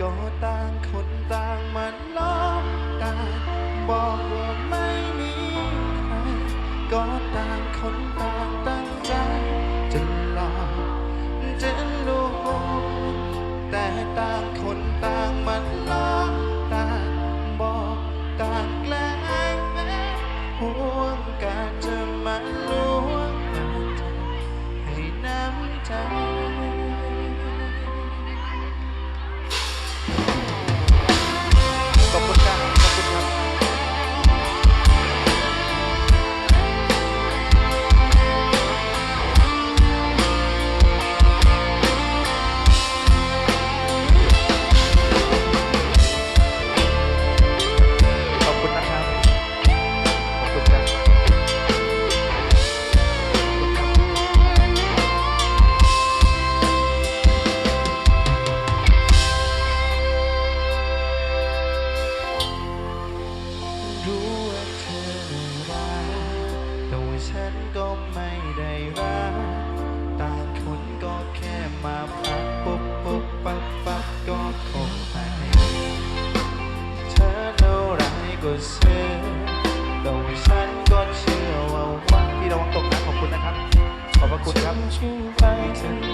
ก็ต่างคนต่างมันล้อมตาบอกว่าไม่มีใครก็ต่างคนต่างตั้งใจจะหลอกจะลวงแต่ต่างคนต่างมันล้อ็เชื่อต่วฉันก็เชื่อว่าวันพี่ระวังตกนะขอบคุณนะครับ ขอบพระคุณครับ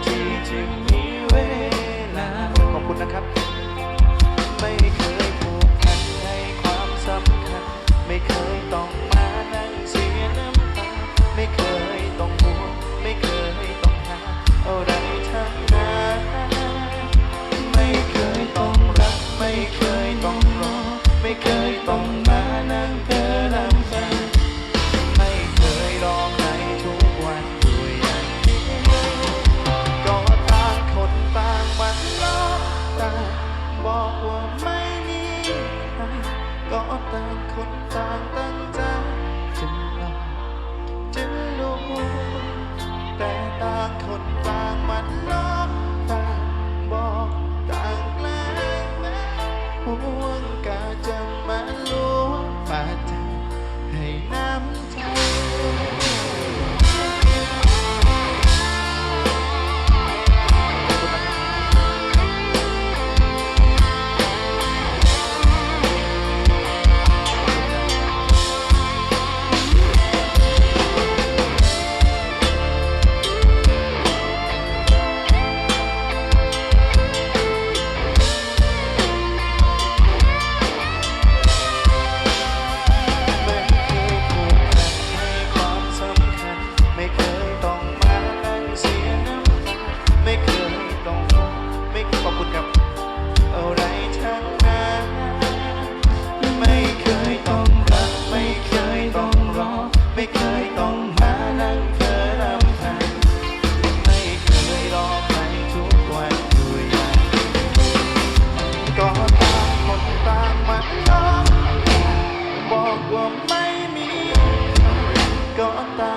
บอกว่าไม่มีใครก็ต่างคนต่างตั้งใจ 걷다.